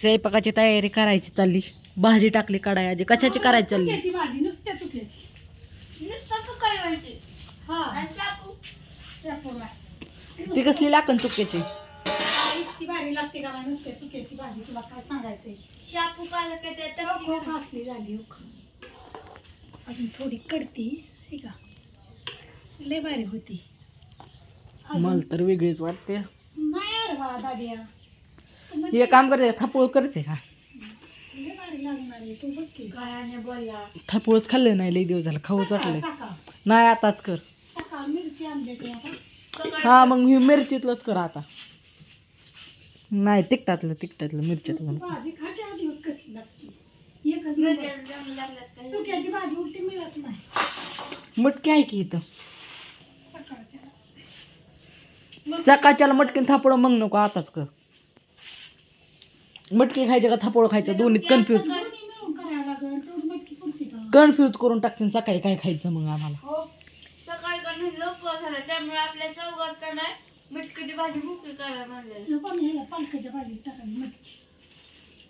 स्वयंपाकाची तयारी करायची चालली. भाजी टाकली कडाई आजी कशाची करायची चालली? चुक्याची भाजी नुसत्या चुक्याची. नुसतं तू व्हायचे हा. कसली लागन चुक्याची? इतकी भारी लागते का नाही नुसत्या चुक्याची भाजी तुला काय सांगायचंय? शापू पालक ते खूप फासली झाली हो का. अजून थोडी कडती का? लय भारी होती. मला तर वेगळीच वाटते. नाही दादिया. हे काम करते थापोळ करते का? की थापोळच खाल्लं नाही लई दिवस झालं खाऊच सकाळ नाही आताच कर. हा मग मी मिरचीतलंच कर आता. नाही तिकटातलं तिकटातलं की नाही. मटकी आहे की इथं? सकाळच्या. सकाळच्याला मटकीन थापोळं मग नको आताच कर. मटकी खायचं का थापोळं खायचं? दोन्ही कन्फ्यूज कन्फ्यूज करून टाकतील सकाळी काय खायचं मग आम्हाला. हो. सकाळी का नाही लवकर झालं. त्यामुळे आपल्या चौघात का नाही मिटकीची भाजी ह्याला पालकाच्या टाकायची मटकी.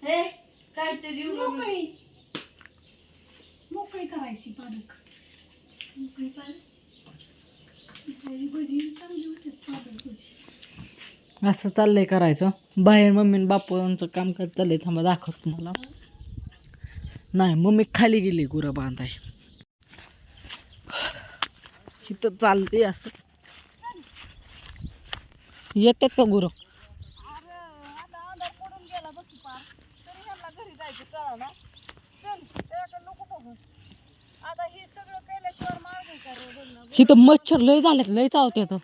हे नका. मोकळी. मोकळी करायची पालक. मोकळी पालक. भजी चांगली असं चाललं आहे करायचं. बाहेर मम्मी आणि बापूंचं काम करत आहे थांबा दाखवत तुम्हाला. नाही मम्मी खाली गेली गुरं बांधाय. इथं चालते असं. येतात का गुरं? इथं मच्छर लय झालेत लय तर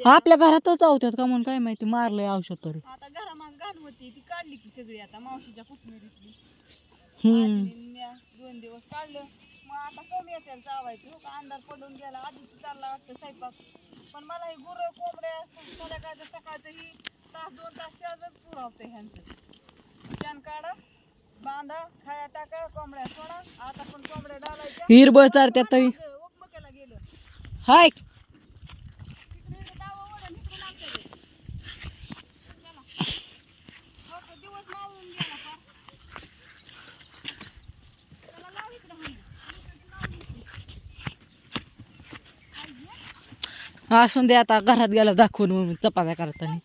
आपल्या घरातच चावत्यात का म्हणून काय माहिती मारलंय औषध तरी आता घरामाग घाण होती ती काढली की सगळी आता मावशीच्या कोथमिरीतली हम्म म्या दोन दिवस काढलं मग आता कमी येते चावायची हो का अंधार पडून गेला आधीच चालला वाटतं स्वयंपाक पण मला हे गुरं कोंबड्या संध्याकाळचं सकाळचं ही तास दोन तास पुरवते ह्यांचं त्यान काढा बांधा खाया टाका कोंबड्या सोडा आता पण कोंबड्या डालायच्या हिरबळ चारत्यात तरी गेलं हाय असून दे आता घरात गेलं दाखवून मग चपात्या करताना.